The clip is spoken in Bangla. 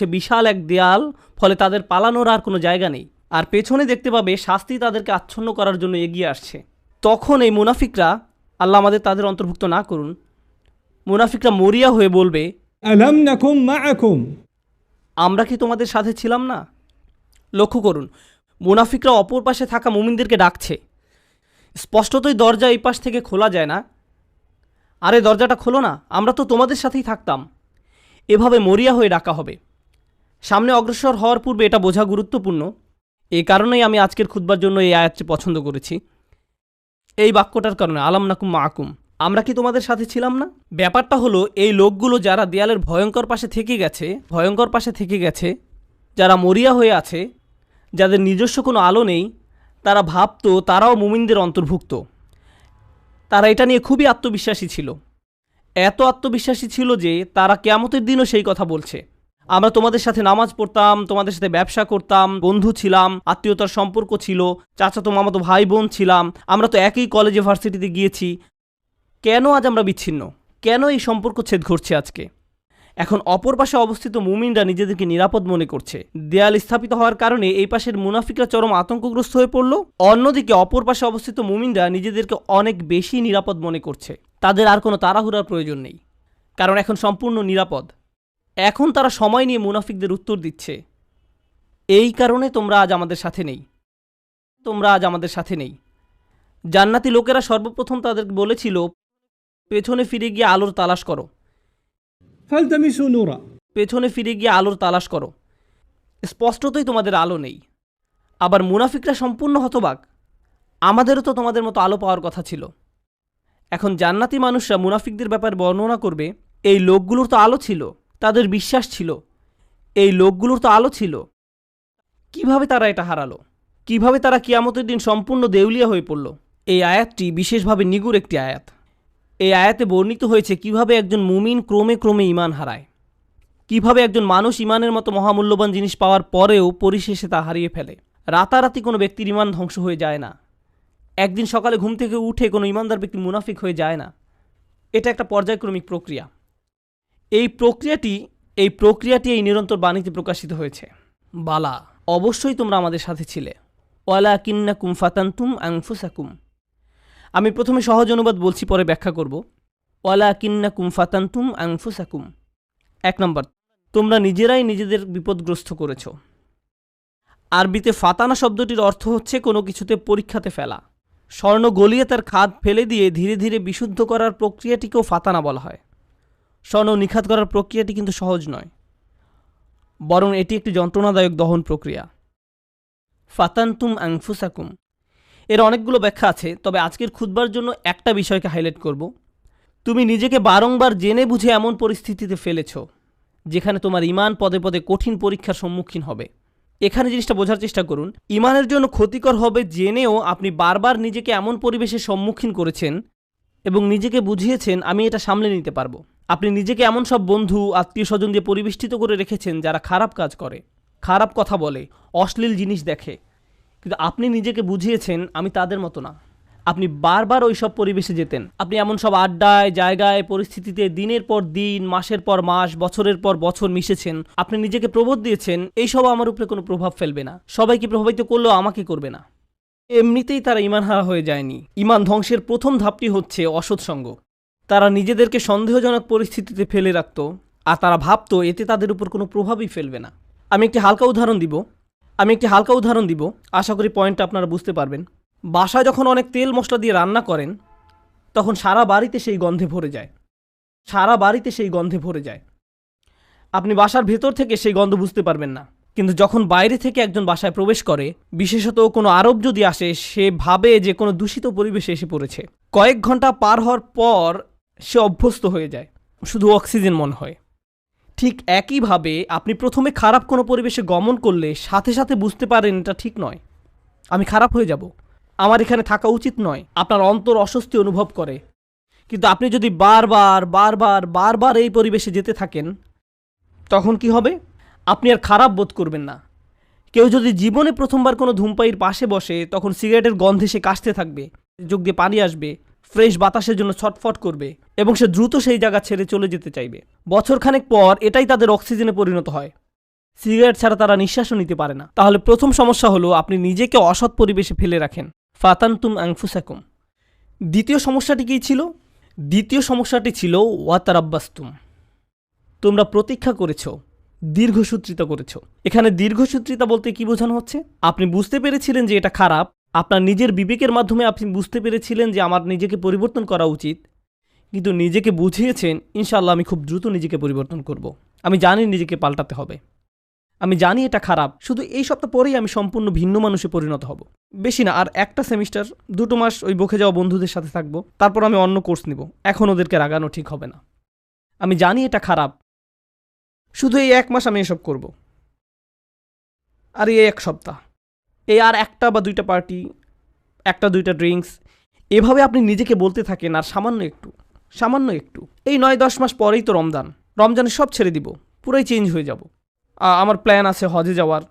সে বিশাল এক দেয়াল ফলে তাদের পালানোর আর কোনো জায়গা নেই। আর পেছনে দেখতে পাবে শাস্তি তাদেরকে আচ্ছন্ন করার জন্য এগিয়ে আসছে। তখন এই মুনাফিকরা আল্লাহ আমাদের তাদের অন্তর্ভুক্ত না করুন মুনাফিকরা মরিয়া হয়ে বলবে আমরা কি তোমাদের সাথে ছিলাম না? লক্ষ্য করুন মুনাফিকরা অপর পাশে থাকা মুমিনদেরকে ডাকছে। স্পষ্টতই দরজা এই পাশ থেকে খোলা যায় না। আরে দরজাটা খোলো না আমরা তো তোমাদের সাথেই থাকতাম। এভাবে মরিয়া হয়ে ডাকা হবে। সামনে অগ্রসর হওয়ার পূর্বে এটা বোঝা গুরুত্বপূর্ণ। এই কারণেই আমি আজকের খুদবার জন্য এই আয়াতটি পছন্দ করেছি। এই বাক্যটার কারণে, আলাম নাকুম মাকুম। আমরা কি তোমাদের সাথে ছিলাম না? ব্যাপারটা হলো, এই লোকগুলো যারা দেয়ালের ভয়ঙ্কর পাশে থেকে গেছে, ভয়ঙ্কর পাশে থেকে গেছে, যারা মরিয়া হয়ে আছে, যাদের নিজস্ব কোনো আলো নেই, তারা ভাবতো তারাও মুমিনদের অন্তর্ভুক্ত। তারা এটা নিয়ে খুবই আত্মবিশ্বাসী ছিল। এত আত্মবিশ্বাসী ছিল যে তারা কেয়ামতের দিনও সেই কথা বলছে। আমরা তোমাদের সাথে নামাজ পড়তাম, তোমাদের সাথে ব্যবসা করতাম, বন্ধু ছিলাম, আত্মীয়তার সম্পর্ক ছিল, চাচাতো মামাতো ভাই বোন ছিলাম, আমরা তো একই কলেজে ভার্সিটিতে গিয়েছি। কেন আজ আমরা বিচ্ছিন্ন? কেন এই সম্পর্ক ছেদ ঘটছে আজকে? এখন অপর পাশে অবস্থিত মুমিনরা নিজেদেরকে নিরাপদ মনে করছে। দেয়াল স্থাপিত হওয়ার কারণে এই পাশের মুনাফিকরা চরম আতঙ্কগ্রস্ত হয়ে পড়ল। অন্যদিকে অপর পাশে অবস্থিত মুমিনরা নিজেদেরকে অনেক বেশি নিরাপদ মনে করছে। তাদের আর কোনো তাড়াহুড়ার প্রয়োজন নেই। কারণ এখন সম্পূর্ণ নিরাপদ। এখন তারা সময় নিয়ে মুনাফিকদের উত্তর দিচ্ছে। এই কারণে তোমরা আজ আমাদের সাথে নেই। তোমরা আজ আমাদের সাথে নেই। জান্নাতি লোকেরা সর্বপ্রথম তাদের বলেছিল পেছনে ফিরে গিয়ে আলোর তালাশ করো। পেছনে ফিরে গিয়ে আলোর তালাশ করো। স্পষ্টতই তোমাদের আলো নেই। আবার মুনাফিকরা সম্পূর্ণ হতবাক। আমাদেরও তো তোমাদের মতো আলো পাওয়ার কথা ছিল। এখন জান্নাতি মানুষরা মুনাফিকদের ব্যাপার বর্ণনা করবে এই লোকগুলোর তো আলো ছিল। তাদের বিশ্বাস ছিল। এই লোকগুলোর তো আলো ছিল। কীভাবে তারা এটা হারালো? কীভাবে তারা কিয়ামতের দিন সম্পূর্ণ দেউলিয়া হয়ে পড়ল? এই আয়াতটি বিশেষভাবে নিগুর একটি আয়াত। এই আয়াতে বর্ণিত হয়েছে কীভাবে একজন মুমিন ক্রমে ক্রমে ইমান হারায়। কীভাবে একজন মানুষ ইমানের মতো মহামূল্যবান জিনিস পাওয়ার পরেও পরিশেষে তা হারিয়ে ফেলে। রাতারাতি কোনো ব্যক্তির ইমান ধ্বংস হয়ে যায় না। একদিন সকালে ঘুম থেকে উঠে কোনো ইমানদার ব্যক্তি মুনাফিক হয়ে যায় না। এটা একটা পর্যায়ক্রমিক প্রক্রিয়া। এই প্রক্রিয়াটি এই প্রক্রিয়াটি এই নিরন্তর বাণীতে প্রকাশিত হয়েছে। বালা, অবশ্যই তোমরা আমাদের সাথে ছিলে। ওয়ালা কিন্না কুম ফাতান্তুম আংফুসাকুম আমি প্রথমে সহজ অনুবাদ বলছি, পরে ব্যাখ্যা করব। ওয়ালা কিন্না কুম ফাতান্তুম আংফুসাকুম এক নম্বর, তোমরা নিজেরাই নিজেদের বিপদগ্রস্ত করেছ। আরবিতে ফাতানা শব্দটির অর্থ হচ্ছে কোনো কিছুতে পরীক্ষাতে ফেলা। স্বর্ণ গলিয়ে তার খাদ ফেলে দিয়ে ধীরে ধীরে বিশুদ্ধ করার প্রক্রিয়াটিকেও ফাতানা বলা হয়। স্বর্ণ নিখাত করার প্রক্রিয়াটি কিন্তু সহজ নয়, বরং এটি একটি যন্ত্রণাদায়ক দহন প্রক্রিয়া। ফাতান্তুম আংফুসাকুম এর অনেকগুলো ব্যাখ্যা আছে, তবে আজকের খুদবার জন্য একটা বিষয়কে হাইলাইট করব। তুমি নিজেকে বারংবার জেনে বুঝে এমন পরিস্থিতিতে ফেলেছ, যেখানে তোমার ইমান পদে পদে কঠিন পরীক্ষার সম্মুখীন হবে। এখানে জিনিসটা বোঝার চেষ্টা করুন, ইমানের জন্য ক্ষতিকর হবে জেনেও আপনি বারবার নিজেকে এমন পরিবেশের সম্মুখীন করেছেন এবং নিজেকে বুঝিয়েছেন, আমি এটা সামলে নিতে পারব। আপনি নিজেকে এমন সব বন্ধু আত্মীয় স্বজন দিয়ে পরিবেষ্টিত করে রেখেছেন যারা খারাপ কাজ করে। খারাপ কথা বলে, অশ্লীল জিনিস দেখে। কিন্তু আপনি নিজেকে বুঝিয়েছেন, আমি তাদের মতো না। আপনি বারবার ওই সব পরিবেশে যেতেন। আপনি এমন সব আড্ডায়, জায়গায়, পরিস্থিতিতে দিনের পর দিন, মাসের পর মাস, বছরের পর বছর মিশেছেন। আপনি নিজেকে প্রবোধ দিয়েছেন, এইসব আমার উপরে কোনো প্রভাব ফেলবে না। সবাইকে প্রভাবিত করলেও আমাকে করবে না। এমনিতেই তারা ইমান হারা হয়ে যায়নি। ইমান ধ্বংসের প্রথম ধাপটি হচ্ছে অসৎসঙ্গ। তারা নিজেদেরকে সন্দেহজনক পরিস্থিতিতে ফেলে রাখত, আর তারা ভাবতো এতে তাদের উপর কোনো প্রভাবই ফেলবে না। আমি একটি হালকা উদাহরণ দিব। আমি একটি হালকা উদাহরণ দিব। আশা করি পয়েন্টটা আপনারা বুঝতে পারবেন। বাসায় যখন অনেক তেল মশলা দিয়ে রান্না করেন, তখন সারা বাড়িতে সেই গন্ধে ভরে যায়। সারা বাড়িতে সেই গন্ধে ভরে যায়। আপনি বাসার ভেতর থেকে সেই গন্ধ বুঝতে পারবেন না। কিন্তু যখন বাইরে থেকে একজন বাসায় প্রবেশ করে, বিশেষত কোনো আরব যদি আসে, সে ভাবে যে কোনো দূষিত পরিবেশে এসে পড়েছে। কয়েক ঘণ্টা পার হওয়ার পর সে অভ্যস্ত হয়ে যায়। শুধু অক্সিজেন মনে হয়। ঠিক একইভাবে আপনি প্রথমে খারাপ কোনো পরিবেশে গমন করলে সাথে সাথে বুঝতে পারেন এটা ঠিক নয়। আমি খারাপ হয়ে যাব। আমার এখানে থাকা উচিত নয়। আপনার অন্তর অস্বস্তি অনুভব করে। কিন্তু আপনি যদি বারবার বারবার বারবার এই পরিবেশে যেতে থাকেন, তখন কি হবে? আপনি আর খারাপ বোধ করবেন না। কেউ যদি জীবনে প্রথমবার কোনো ধূমপাইয়ের পাশে বসে, তখন সিগারেটের গন্ধে সে কাশতে থাকবে যোগ দিয়ে পানি আসবে ফ্রেশ বাতাসের জন্য ছটফট করবে এবং সে দ্রুত সেই জায়গা ছেড়ে চলে যেতে চাইবে। বছরখানেক পর এটাই তাদের অক্সিজেনে পরিণত হয়। সিগারেট ছাড়া তারা নিঃশ্বাসও নিতে পারে না। তাহলে প্রথম সমস্যা হলো, আপনি নিজেকে অসৎ পরিবেশে ফেলে রাখেন। ফাতান্তুম আংফুসাকুম। দ্বিতীয় সমস্যাটি কী ছিল? দ্বিতীয় সমস্যাটি ছিল, ওয়াতারাব্বাস্তুম। তোমরা প্রতীক্ষা করেছ, দীর্ঘসূত্রিতা করেছ। এখানে দীর্ঘসূত্রিতা বলতে কি বোঝানো হচ্ছে? আপনি বুঝতে পেরেছিলেন যে এটা খারাপ আপনার নিজের বিবেকের মাধ্যমে আপনি বুঝতে পেরেছিলেন যে আমার নিজেকে পরিবর্তন করা উচিত। কিন্তু নিজেকে বুঝিয়েছেন ইনশাল্লাহ আমি খুব দ্রুত নিজেকে পরিবর্তন করব। আমি জানি নিজেকে পাল্টাতে হবে। আমি জানি এটা খারাপ। শুধু এই সপ্তাহ পরেই আমি সম্পূর্ণ ভিন্ন মানুষে পরিণত হব। বেশি না, আর একটা সেমিস্টার, দুটো মাস ওই বকে যাওয়া বন্ধুদের সাথে থাকব। তারপর আমি অন্য কোর্স নিব। এখন ওদেরকে রাগানো ঠিক হবে না। আমি জানি এটা খারাপ। শুধু এই এক মাস আমি এসব করব। আর এই এক সপ্তাহ। এই আর একটা বা দুইটা পার্টি একটা দুইটা ড্রিঙ্কস এভাবে আপনি নিজেকে বলতে থাকেন আর সামান্য একটু সামান্য একটু। এই নয় দশ মাস পরেই তো রমজান রমজানে সব ছেড়ে দিব, পুরাই চেঞ্জ হয়ে যাব। আমার প্ল্যান আছে হজে যাওয়ার।